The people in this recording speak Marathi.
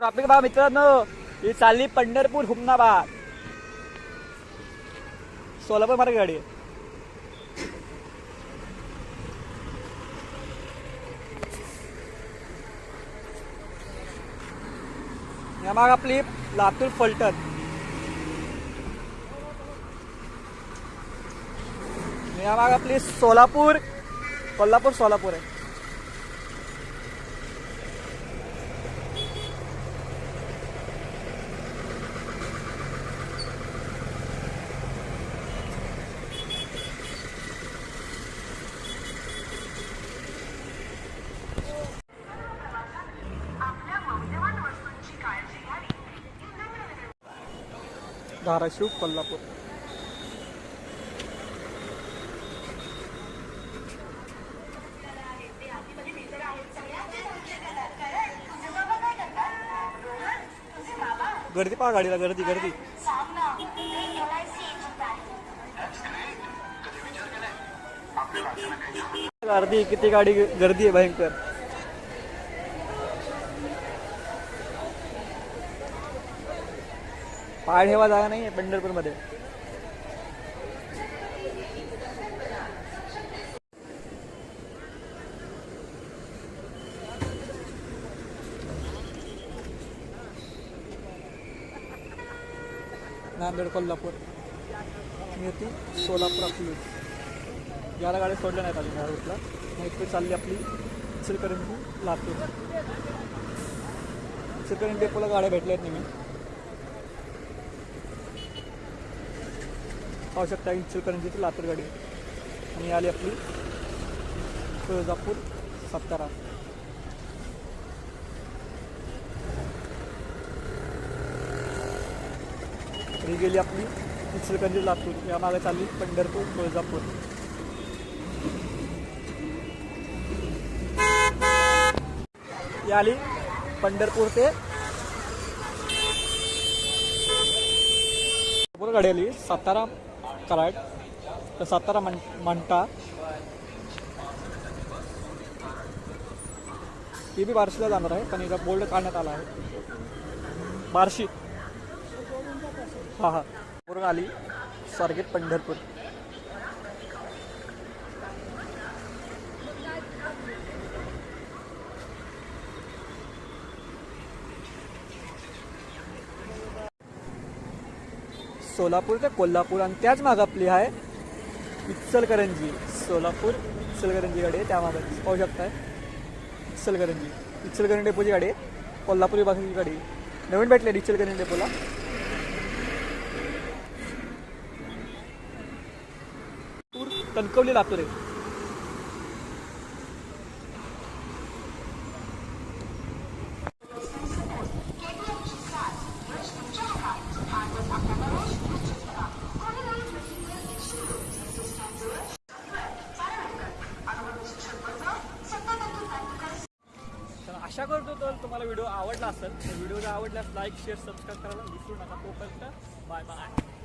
ट्रॉफिक शकता बा मित्रांनो ही चालली पंढरपूर हुमनाबाद. सोलापूर मार्ग गाडी. मग आपली लातूर फलटण. या मग आपली सोलापूर कोल्हापूर सोलापूर आहे. धाराशिव कोल्हापूर. गर्दी पहा गाडीला गर्दी गर्दी. गर्दी किती गाडी गर्दी आहे भयंकर. पाय ठेवा जागा नाही आहे पंढरपूरमध्ये. नांदेड कोल्हापूर. मिळती सोलापूर आपली याला गाडी सोडल्या नाहीत आली ह्या रूटला मग चालली आपली इचलकरंजी लातूर. इचलकरंजी गाड्या भेटल्या आहेत नेहमी पाहू शकता इचलकरंजीची लातूर गाडी आणि आली आपली तुळजापूर सातारा. ही गेली आपली इचलकरंजी लातूर. या मागे चालली पंढरपूर तुळजापूर. ही आली पंढरपूर ते गाडी आली. सातारा कराड तर सातारा मन मंटा. ही बी बार्शीला जाणार आहे पण इथं बोल्ड काढण्यात आला आहे. बार्शी. हां हां. पूर्ण आली स्वारगेट पंढरपूर. सोलापूर ते कोल्हापूर आणि त्याच मागापली आपली आहे इचलकरंजी. सोलापूर इचलकरंजी गाडी आहे त्या मागं. पाहू शकताय. इचलकरंजी. इचलकरंजी डेपोची गाडी आहे. कोल्हापूर विभागाची गाडी नवीन भेटले इचलकरंजी डेपोला. लातूर कणकवली लातूर आहे. आशा करतो तर तुम्हाला व्हिडिओ आवडला असेल. तर व्हिडिओ जर आवडल्यास लाईक शेअर सबस्क्राईब करायला विसरू नका. तोपर्यंत बाय बाय.